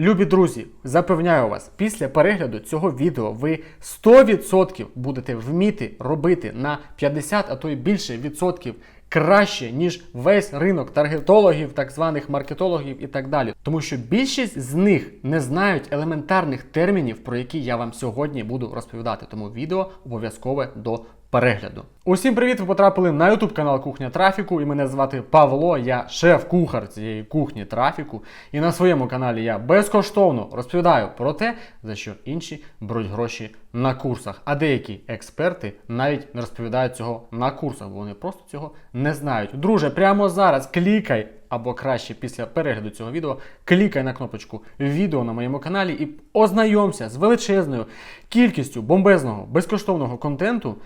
Любі друзі, запевняю вас, після перегляду цього відео ви 100% будете вміти робити на 50, а то й більше відсотків краще, ніж весь ринок таргетологів, так званих маркетологів і так далі. Тому що більшість з них не знають елементарних термінів, про які я вам сьогодні буду розповідати. Тому відео обов'язкове до перегляду. Усім привіт! Ви потрапили на YouTube канал Кухня Трафіку, і мене звати Павло. Я шеф-кухар цієї кухні трафіку. І на своєму каналі я безкоштовно розповідаю про те, за що інші беруть гроші на курсах. А деякі експерти навіть не розповідають цього на курсах, бо вони просто цього не знають. Друже, прямо зараз клікай. Або краще після перегляду цього відео клікай на кнопочку відео на моєму каналі і ознайомся з величезною кількістю бомбезного безкоштовного контенту.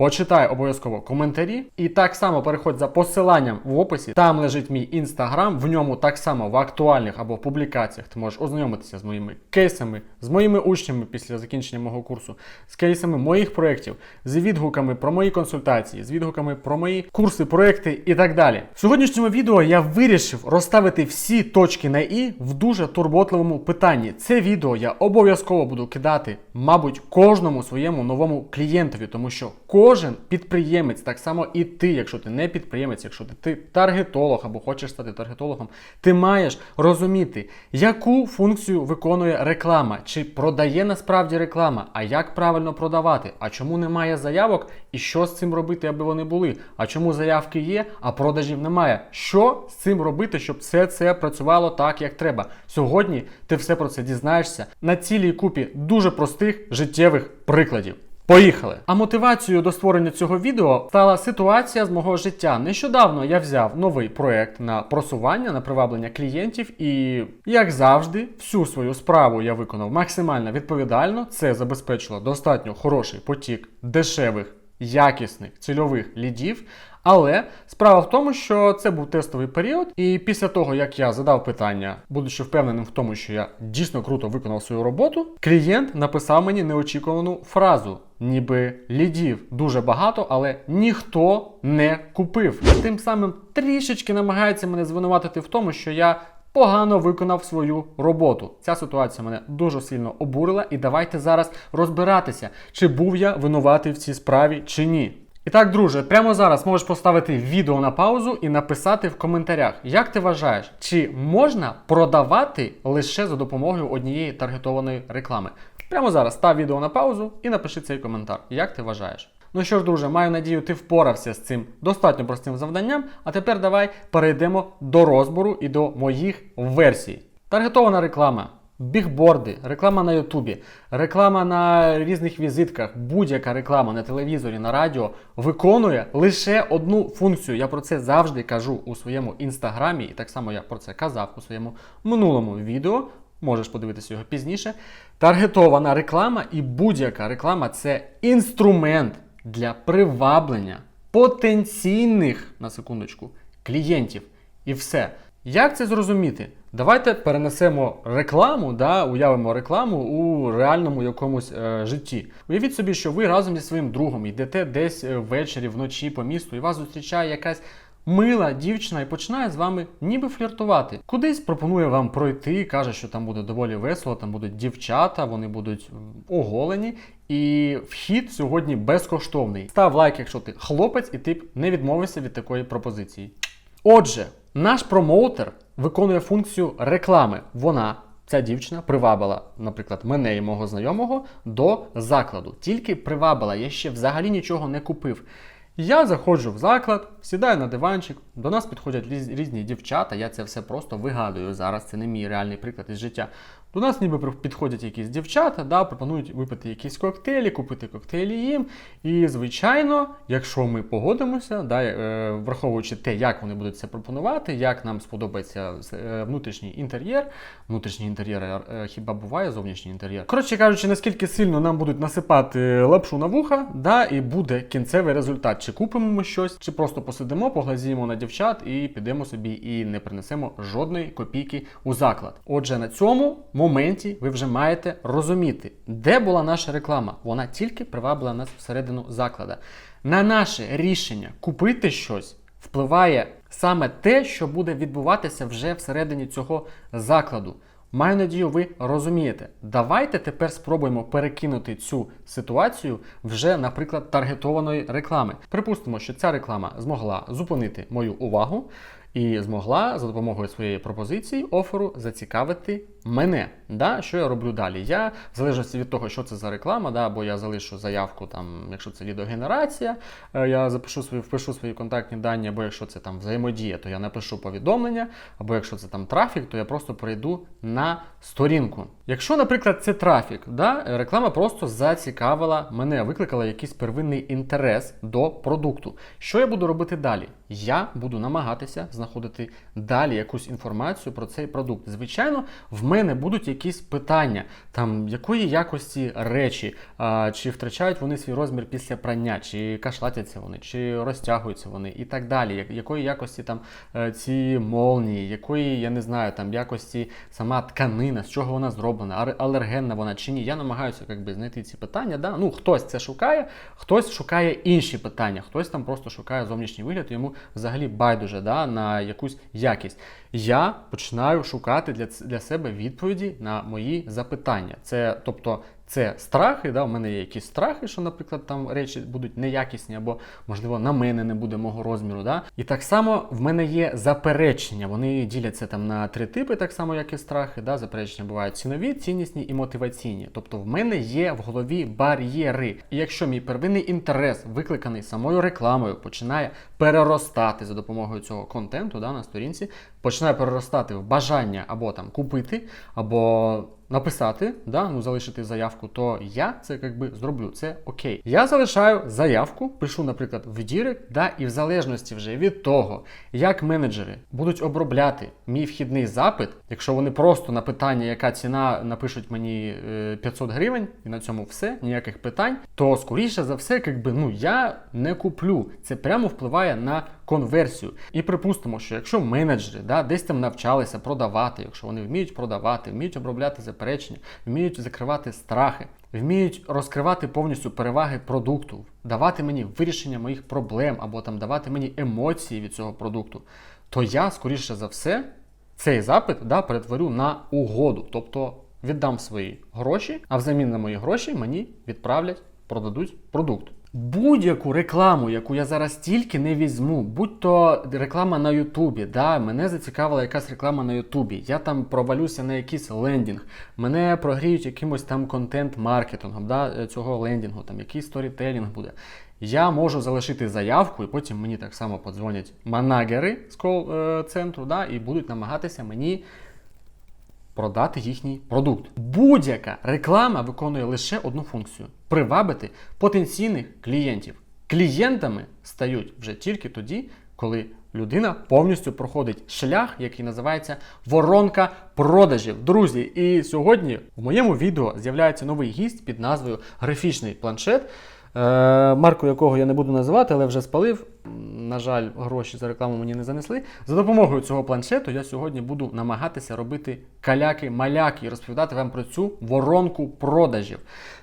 Почитай обов'язково коментарі. І так само переходь за посиланням в описі. Там лежить мій інстаграм. В ньому так само в актуальних або публікаціях ти можеш ознайомитися з моїми кейсами, з моїми учнями після закінчення мого курсу, з кейсами моїх проєктів, з відгуками про мої консультації, з відгуками про мої курси, проекти і так далі. В сьогоднішньому відео я вирішив розставити всі точки на і в дуже турботливому питанні. Це відео я обов'язково буду кидати, мабуть, кожному своєму новому клієнтові, тому що кожен підприємець, так само і ти, якщо ти не підприємець, якщо ти, ти таргетолог або хочеш стати таргетологом, ти маєш розуміти, яку функцію виконує реклама, чи продає насправді реклама, а як правильно продавати, а чому немає заявок і що з цим робити, аби вони були, а чому заявки є, а продажів немає. Що з цим робити, щоб все це працювало так, як треба? Сьогодні ти все про це дізнаєшся на цілій купі дуже простих життєвих прикладів. Поїхали! А мотивацією до створення цього відео стала ситуація з мого життя. Нещодавно я взяв новий проект на просування, на приваблення клієнтів, і, як завжди, всю свою справу я виконав максимально відповідально. Це забезпечило достатньо хороший потік дешевих, якісних цільових лідів. Але справа в тому, що це був тестовий період, і після того, як я задав питання, будучи впевненим в тому, що я дійсно круто виконав свою роботу, клієнт написав мені неочікувану фразу. Ніби лідів дуже багато, але ніхто не купив. Тим самим трішечки намагається мене звинуватити в тому, що я погано виконав свою роботу. Ця ситуація мене дуже сильно обурила, і давайте зараз розбиратися, чи був я винуватий в цій справі чи ні. І так, друже, прямо зараз можеш поставити відео на паузу і написати в коментарях, як ти вважаєш, чи можна продавати лише за допомогою однієї таргетованої реклами. Прямо зараз став відео на паузу і напиши цей коментар. Як ти вважаєш? Ну що ж, друже, маю надію, ти впорався з цим достатньо простим завданням. А тепер давай перейдемо до розбору і до моїх версій. Таргетована реклама. Бігборди, реклама на Ютубі, реклама на різних візитках, будь-яка реклама на телевізорі, на радіо виконує лише одну функцію. Я про це завжди кажу у своєму інстаграмі, і так само я про це казав у своєму минулому відео. Можеш подивитися його пізніше. Таргетована реклама і будь-яка реклама це інструмент для приваблення потенційних на секундочку клієнтів. І все. Як це зрозуміти? Давайте перенесемо рекламу, да, уявимо рекламу у реальному якомусь е, житті. Уявіть собі, що ви разом зі своїм другом йдете десь е, ввечері, вночі по місту, і вас зустрічає якась мила дівчина і починає з вами ніби фліртувати. Кудись пропонує вам пройти, каже, що там буде доволі весело, там будуть дівчата, вони будуть оголені. І вхід сьогодні безкоштовний. Став лайк, якщо ти хлопець, і ти не відмовився від такої пропозиції. Отже, наш промоутер виконує функцію реклами. Вона, ця дівчина, привабила, наприклад, мене і мого знайомого до закладу. Тільки привабила, я ще взагалі нічого не купив. Я заходжу в заклад, сідаю на диванчик, до нас підходять різ- різні дівчата, я це все просто вигадую зараз, це не мій реальний приклад із життя. До нас ніби підходять якісь дівчата, да, пропонують випити якісь коктейлі, купити коктейлі їм. І, звичайно, якщо ми погодимося, да, е, враховуючи те, як вони будуть це пропонувати, як нам сподобається е, внутрішній інтер'єр, внутрішній інтер'єр е, хіба буває зовнішній інтер'єр. Коротше кажучи, наскільки сильно нам будуть насипати лапшу на вуха, да, і буде кінцевий результат. Чи купимо ми щось, чи просто посидимо, поглазіємо на дівчат і підемо собі і не принесемо жодної копійки у заклад. Отже, на цьому моменті ви вже маєте розуміти, де була наша реклама. Вона тільки привабила нас всередину заклада. На наше рішення купити щось впливає саме те, що буде відбуватися вже всередині цього закладу. Маю надію, ви розумієте. Давайте тепер спробуємо перекинути цю ситуацію вже, наприклад, таргетованої реклами. Припустимо, що ця реклама змогла зупинити мою увагу і змогла за допомогою своєї пропозиції оферу зацікавити мене. Да? Що я роблю далі? Я, в залежності від того, що це за реклама, да, або я залишу заявку, там, якщо це лідогенерація, е, я запишу свої, впишу свої контактні дані, або якщо це там взаємодія, то я напишу повідомлення, або якщо це там трафік, то я просто прийду на сторінку. Якщо, наприклад, це трафік, да, реклама просто зацікавила мене, викликала якийсь первинний інтерес до продукту. Що я буду робити далі? Я буду намагатися знаходити далі якусь інформацію про цей продукт. Звичайно, в мене будуть якісь питання, там якої якості речі, а, чи втрачають вони свій розмір після прання, чи кашлатяться вони, чи розтягуються вони, і так далі. Якої якості там е, ці молнії, якої я не знаю, там якості сама тканина, з чого вона зроблена, алергенна вона чи ні. Я намагаюся якби, знайти ці питання. Да? Ну, хтось це шукає, хтось шукає інші питання, хтось там просто шукає зовнішній вигляд, йому взагалі байдуже да, на якусь якість. Я починаю шукати для, для себе відповіді на мої запитання. Це, тобто, це страхи, да, у мене є якісь страхи, що, наприклад, там речі будуть неякісні, або, можливо, на мене не буде мого розміру. Да? І так само в мене є заперечення. Вони діляться там на три типи, так само, як і страхи. Да? Заперечення бувають цінові, ціннісні і мотиваційні. Тобто в мене є в голові бар'єри. І якщо мій первинний інтерес, викликаний самою рекламою, починає переростати за допомогою цього контенту да, на сторінці, починає переростати в бажання або там купити, або написати, да, ну залишити заявку, то я це якби зроблю. Це окей. Я залишаю заявку, пишу, наприклад, в Дірект, да, і в залежності вже від того, як менеджери будуть обробляти мій вхідний запит, якщо вони просто на питання, яка ціна, напишуть мені е, 500 гривень, і на цьому все, ніяких питань, то скоріше за все, якби ну я не куплю. Це прямо впливає на конверсію. І припустимо, що якщо менеджери да, десь там навчалися продавати, якщо вони вміють продавати, вміють обробляти заперечення, вміють закривати страхи, вміють розкривати повністю переваги продукту, давати мені вирішення моїх проблем або там давати мені емоції від цього продукту, то я, скоріше за все, цей запит да, перетворю на угоду. Тобто віддам свої гроші, а взамін на мої гроші мені відправлять, продадуть продукт. Будь-яку рекламу, яку я зараз тільки не візьму, будь то реклама на Ютубі, да, мене зацікавила якась реклама на Ютубі, я там провалюся на якийсь лендінг, мене прогріють якимось там контент-маркетингом да, цього лендінгу, там якийсь сторітелінг буде. Я можу залишити заявку, і потім мені так само подзвонять манагери з кол-центру, да, і будуть намагатися мені продати їхній продукт. Будь-яка реклама виконує лише одну функцію привабити потенційних клієнтів. Клієнтами стають вже тільки тоді, коли людина повністю проходить шлях, який називається воронка продажів. Друзі, і сьогодні в моєму відео з'являється новий гість під назвою Графічний планшет. Е, марку якого я не буду називати, але вже спалив. На жаль, гроші за рекламу мені не занесли. За допомогою цього планшету я сьогодні буду намагатися робити каляки-маляки і розповідати вам про цю воронку продажів.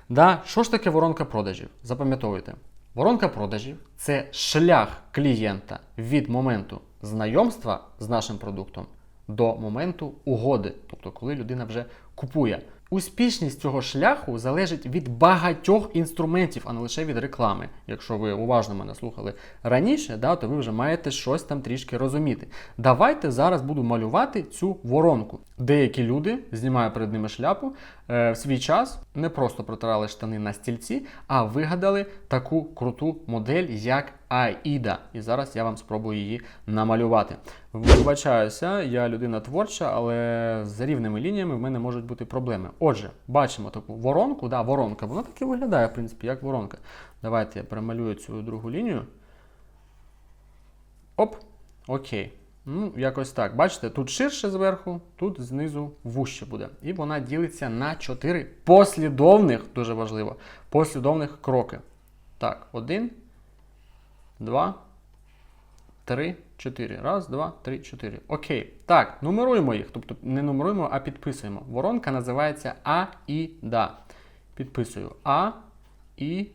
Да? Що ж таке воронка продажів? Запам'ятовуйте. Воронка продажів це шлях клієнта від моменту знайомства з нашим продуктом до моменту угоди, тобто коли людина вже купує. Успішність цього шляху залежить від багатьох інструментів, а не лише від реклами. Якщо ви уважно мене слухали раніше, да, то ви вже маєте щось там трішки розуміти. Давайте зараз буду малювати цю воронку. Деякі люди, знімаю перед ними шляпу, е, в свій час не просто протирали штани на стільці, а вигадали таку круту модель, як AIDA. І зараз я вам спробую її намалювати. Вибачаюся, я людина творча, але з рівними лініями в мене можуть бути проблеми. Отже, бачимо таку воронку, да, воронка, вона так і виглядає, в принципі, як воронка. Давайте я перемалюю цю другу лінію. Оп, окей. Ну, якось так. Бачите, тут ширше зверху, тут знизу вуще буде. І вона ділиться на 4 послідовних, дуже важливо, послідовних кроки. Так, один, два, три, чотири. Раз, два, три, чотири. Окей. Так, нумеруємо їх. Тобто не нумеруємо, а підписуємо. Воронка називається А і Да. Підписую А, І,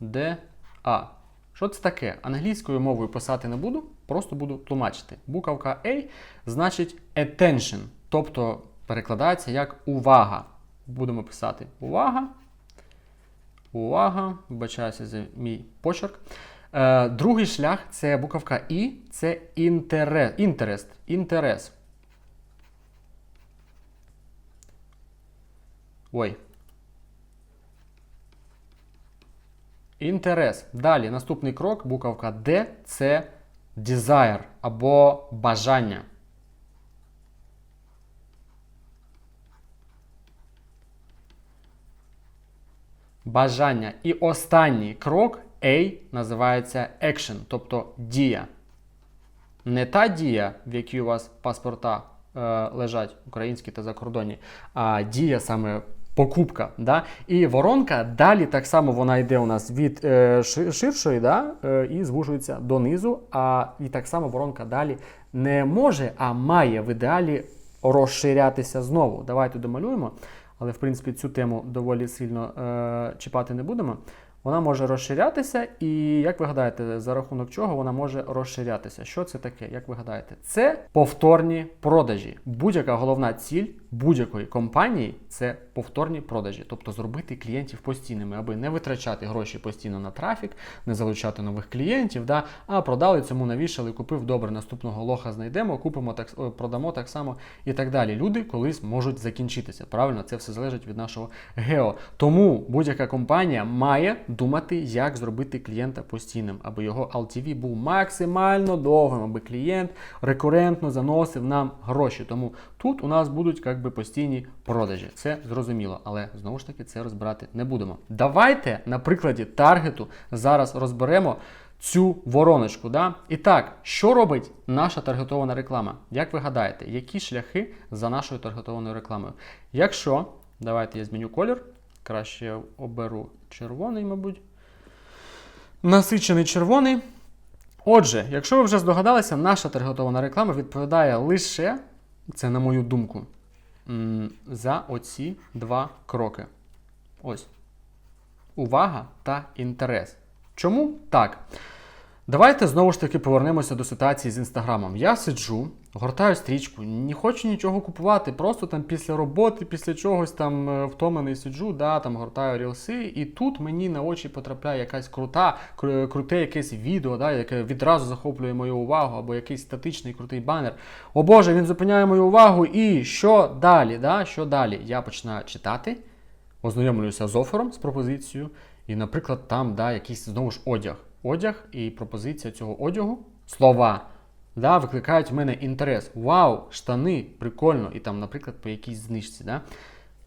Д, А. Що це таке? Англійською мовою писати не буду, просто буду тлумачити. Буковка A значить attention, тобто перекладається як увага. Будемо писати увага. Увага. Вибачаюся за мій почерк. Е, другий шлях це буковка І, це інтерес. Інтерес. Інтерес. Ой. Інтерес. Далі наступний крок, буковка Д це desire або бажання. Бажання. І останній крок A називається action, тобто дія. Не та дія, в якій у вас паспорта е, лежать українські та закордонні, а дія саме покупка. Да? І воронка далі так само вона йде у нас від е, ширшої да? е, і звужується донизу. А і так само воронка далі не може, а має в ідеалі розширятися знову. Давайте домалюємо, але в принципі цю тему доволі сильно е, чіпати не будемо. Вона може розширятися, і як ви гадаєте, за рахунок чого вона може розширятися? Що це таке? Як ви гадаєте? Це повторні продажі. Будь-яка головна ціль будь-якої компанії це повторні продажі, тобто зробити клієнтів постійними, аби не витрачати гроші постійно на трафік, не залучати нових клієнтів, да, а продали цьому навішали, купив добре, наступного лоха знайдемо, купимо так, продамо так само і так далі. Люди колись можуть закінчитися. Правильно, це все залежить від нашого гео. Тому будь-яка компанія має думати, як зробити клієнта постійним, аби його LTV був максимально довгим, аби клієнт рекурентно заносив нам гроші. Тому тут у нас будуть як би постійні продажі. Це зрозуміло, але знову ж таки це розбирати не будемо. Давайте на прикладі таргету зараз розберемо. Цю вороночку, да? І так, що робить наша таргетована реклама? Як ви гадаєте, які шляхи за нашою таргетованою рекламою? Якщо, давайте я зміню колір, краще я оберу червоний, мабуть. Насичений червоний. Отже, якщо ви вже здогадалися, наша таргетована реклама відповідає лише, це на мою думку, за оці два кроки. Ось. Увага та інтерес. Чому так? Давайте знову ж таки повернемося до ситуації з інстаграмом. Я сиджу, гортаю стрічку, не хочу нічого купувати, просто там після роботи, після чогось там е, втомлений сиджу, да, там гортаю рілси, і тут мені на очі потрапляє якась крута, круте якесь відео, да, яке відразу захоплює мою увагу, або якийсь статичний крутий банер. О Боже, він зупиняє мою увагу, і що далі? Да? Що далі? Я починаю читати, ознайомлююся з офером, з пропозицією, і, наприклад, там да, якийсь знову ж одяг. Одяг і пропозиція цього одягу, слова, да, викликають в мене інтерес. Вау, штани, прикольно. І там, наприклад, по якійсь знижці. Да?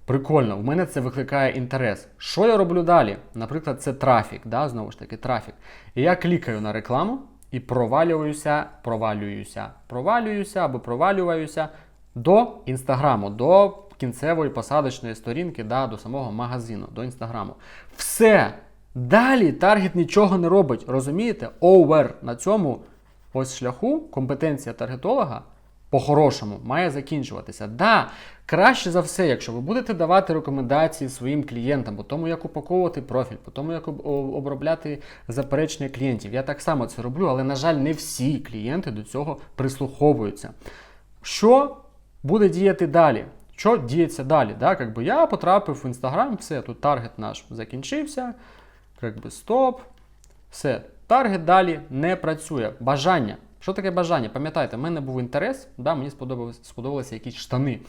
Прикольно, в мене це викликає інтерес. Що я роблю далі? Наприклад, це трафік, да, знову ж таки, трафік. І я клікаю на рекламу і провалююся, провалююся, провалююся або провалююся до інстаграму, до кінцевої посадочної сторінки, да, до самого магазину, до інстаграму. Все. Далі таргет нічого не робить. Розумієте? Овер на цьому ось шляху компетенція таргетолога по-хорошому має закінчуватися. Да, краще за все, якщо ви будете давати рекомендації своїм клієнтам, по тому, як упаковувати профіль, по тому, як обробляти заперечення клієнтів. Я так само це роблю, але, на жаль, не всі клієнти до цього прислуховуються. Що буде діяти далі? Що діється далі? Да? Как би я потрапив в інстаграм, все, тут таргет наш закінчився, как би стоп. Все, таргет далі не працює. Бажання. Що таке бажання? Пам'ятаєте, в мене був інтерес, да, мені сподобалися якісь штани.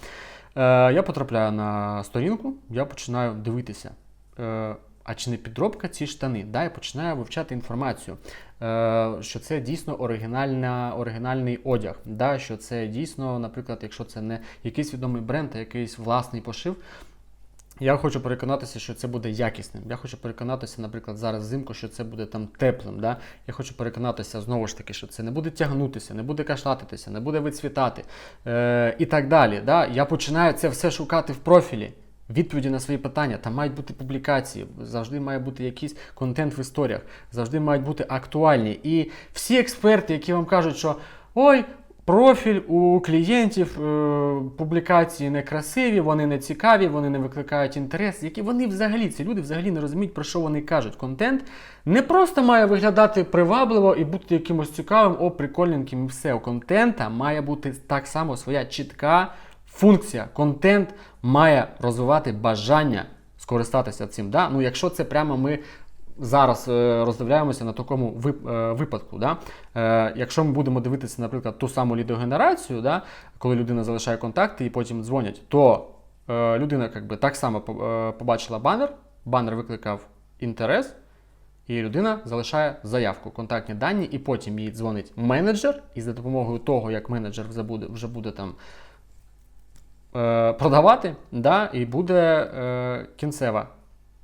Е, я потрапляю на сторінку, я починаю дивитися. Е, а чи не підробка ці штани? Да, я починаю вивчати інформацію, е, що це дійсно оригінальна, оригінальний одяг. Да, що це дійсно, наприклад, якщо це не якийсь відомий бренд, а якийсь власний пошив. Я хочу переконатися, що це буде якісним. Я хочу переконатися, наприклад, зараз взимку, що це буде там теплим. Да? Я хочу переконатися знову ж таки, що це не буде тягнутися, не буде кашлатитися, не буде вицвітати е- і так далі. Да? Я починаю це все шукати в профілі. Відповіді на свої питання, там мають бути публікації, завжди має бути якийсь контент в історіях, завжди мають бути актуальні. І всі експерти, які вам кажуть, що ой, профіль у клієнтів е, публікації не красиві, вони не цікаві, вони не викликають інтерес. Які вони взагалі, ці люди взагалі не розуміють, про що вони кажуть. Контент не просто має виглядати привабливо і бути якимось цікавим, о, прикольненьким і все. У контента має бути так само своя чітка функція, контент має розвивати бажання скористатися цим. Да? Ну, якщо це прямо ми зараз е, роздивляємося на такому е, випадку. Да? Е, якщо ми будемо дивитися, наприклад, ту саму лідогенерацію, да? коли людина залишає контакти і потім дзвонять, то людина как би, так само побачила банер, банер викликав інтерес. І людина залишає заявку, контактні дані, і потім їй дзвонить менеджер, і за допомогою того, як менеджер вже буде, вже буде там продавати, да, і буде е, кінцева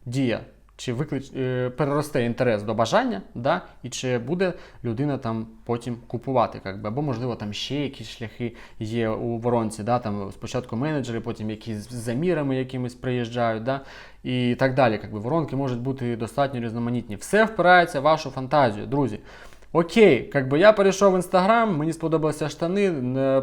дія, чи виклич, е, переросте інтерес до бажання, да, і чи буде людина там потім купувати, как би, або можливо там ще якісь шляхи є у воронці, да, там спочатку менеджери, потім якісь з замірами якимись приїжджають, да, і так далі. Якби. воронки можуть бути достатньо різноманітні. Все впирається в вашу фантазію, друзі. Окей, как би я перейшов в інстаграм, мені сподобалися штани.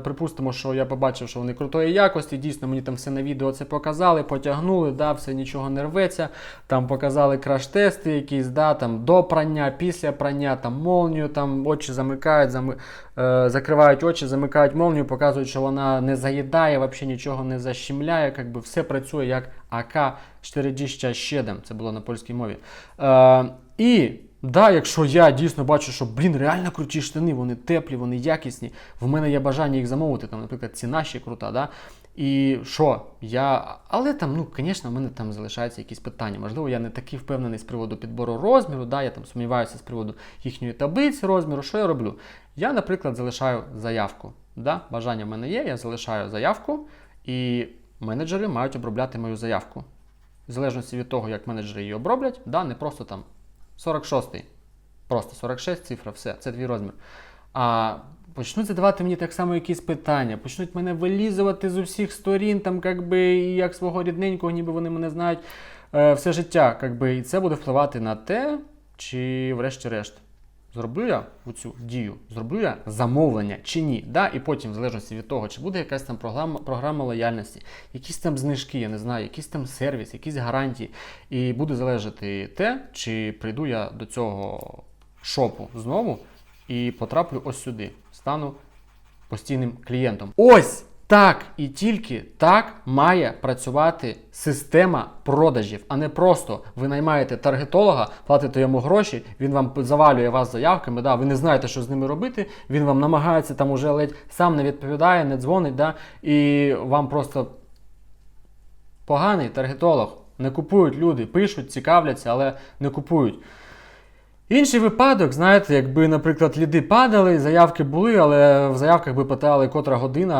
Припустимо, що я побачив, що вони крутої якості. Дійсно, мені там все на відео це показали, потягнули, да, все нічого не рветься. Там показали краш-тести якісь, да, там до прання, після прання, там молнію, там очі замикають, зами, е, закривають очі, замикають молнію, показують, що вона не заїдає, взагалі нічого не защемляє. Как би все працює як ак 4 7 Це було на польській мові. Е, і Да, якщо я дійсно бачу, що блін, реально круті штани, вони теплі, вони якісні. В мене є бажання їх замовити. Там, наприклад, ціна ще крута, да? І що? Я. Але там, ну, звісно, в мене там залишаються якісь питання. Можливо, я не такий впевнений з приводу підбору розміру, да? я там сумніваюся з приводу їхньої таблиці розміру. Що я роблю? Я, наприклад, залишаю заявку. Да? Бажання в мене є, я залишаю заявку, і менеджери мають обробляти мою заявку. В залежності від того, як менеджери її оброблять, да, не просто там 46-й. Просто 46 цифра, все, це твій розмір. А почнуть задавати мені так само якісь питання, почнуть мене вилізувати з усіх сторін, там, как би, і як свого рідненького, ніби вони мене знають е, все життя. Якби, і це буде впливати на те, чи врешті-решт. Зроблю я цю дію, зроблю я замовлення чи ні. Да? І потім, в залежності від того, чи буде якась там програма, програма лояльності, якісь там знижки, я не знаю, якийсь там сервіс, якісь гарантії. І буде залежати те, чи прийду я до цього шопу знову і потраплю ось сюди. Стану постійним клієнтом. Ось так і тільки так має працювати система продажів, а не просто ви наймаєте таргетолога, платите йому гроші, він вам завалює вас заявками. Да, ви не знаєте, що з ними робити. Він вам намагається там уже ледь сам не відповідає, не дзвонить, да, і вам просто поганий таргетолог. Не купують люди, пишуть, цікавляться, але не купують. Інший випадок, знаєте, якби, наприклад, ліди падали, заявки були, але в заявках би питали, котра година,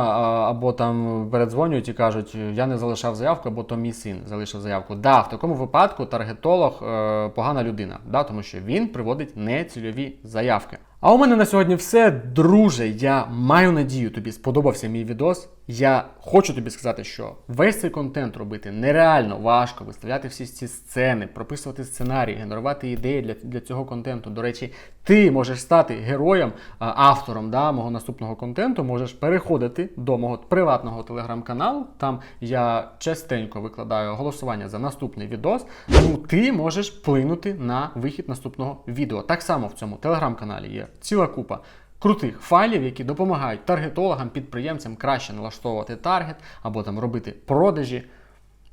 або там передзвонюють і кажуть, я не залишав заявку, або то мій син залишив заявку. Да, в такому випадку таргетолог е, погана людина, да, тому що він приводить нецільові заявки. А у мене на сьогодні все, друже. Я маю надію, тобі сподобався мій відос. Я хочу тобі сказати, що весь цей контент робити нереально важко, виставляти всі ці сцени, прописувати сценарії, генерувати ідеї для, для цього контенту. До речі, ти можеш стати героєм, автором да, мого наступного контенту. Можеш переходити до мого приватного телеграм-каналу. Там я частенько викладаю голосування за наступний відос. Тому ти можеш вплинути на вихід наступного відео. Так само в цьому телеграм-каналі є ціла купа крутих файлів, які допомагають таргетологам, підприємцям краще налаштовувати таргет або там робити продажі.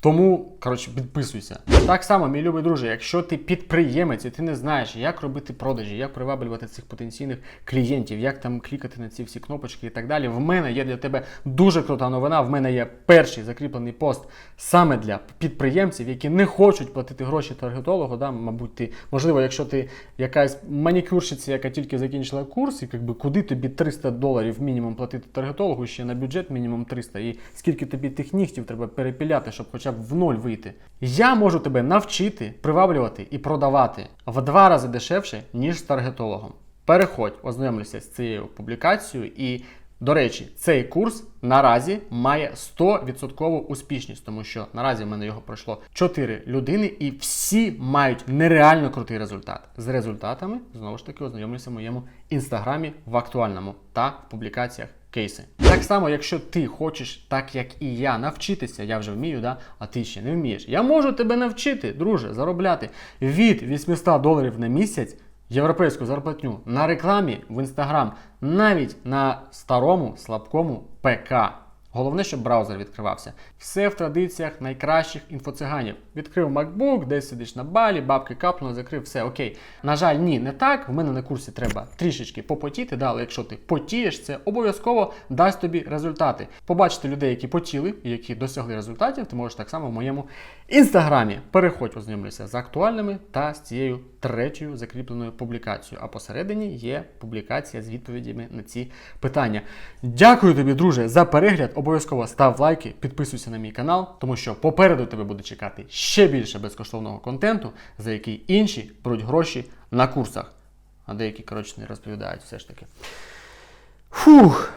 Тому, коротше, підписуйся. Так само, мій любий друже, якщо ти підприємець і ти не знаєш, як робити продажі, як приваблювати цих потенційних клієнтів, як там клікати на ці всі кнопочки і так далі. В мене є для тебе дуже крута новина. В мене є перший закріплений пост саме для підприємців, які не хочуть платити гроші таргетологу. Да? Мабуть, ти, можливо, якщо ти якась манікюрщиця, яка тільки закінчила курс, і якби куди тобі 300 доларів мінімум платити таргетологу, ще на бюджет мінімум 300, і скільки тобі тих нігтів треба перепіляти, щоб хоча б в ноль вийти. Я можу тебе навчити, приваблювати і продавати в два рази дешевше, ніж з таргетологом. Переходь, ознайомлюся з цією публікацією і. До речі, цей курс наразі має 100% успішність, тому що наразі в мене його пройшло 4 людини, і всі мають нереально крутий результат. З результатами знову ж таки ознайомлюся в моєму інстаграмі в актуальному та в публікаціях кейси. Так само, якщо ти хочеш, так як і я, навчитися, я вже вмію, да? а ти ще не вмієш. Я можу тебе навчити, друже, заробляти від 800 доларів на місяць. Європейську зарплатню на рекламі в інстаграм, навіть на старому слабкому ПК. Головне, щоб браузер відкривався. Все в традиціях найкращих інфоциганів. Відкрив MacBook, десь сидиш на балі, бабки капнули, закрив, все окей. На жаль, ні, не так. В мене на курсі треба трішечки попотіти, да, але якщо ти потієш, це обов'язково дасть тобі результати. Побачити людей, які потіли які досягли результатів, ти можеш так само в моєму інстаграмі. Переходь, ознайомлюся з актуальними та з цією третьою закріпленою публікацією. А посередині є публікація з відповідями на ці питання. Дякую тобі, друже, за перегляд. Обов'язково став лайки, підписуйся на мій канал, тому що попереду тебе буде чекати ще більше безкоштовного контенту, за який інші беруть гроші на курсах. А деякі, коротше, не розповідають все ж таки. Фух.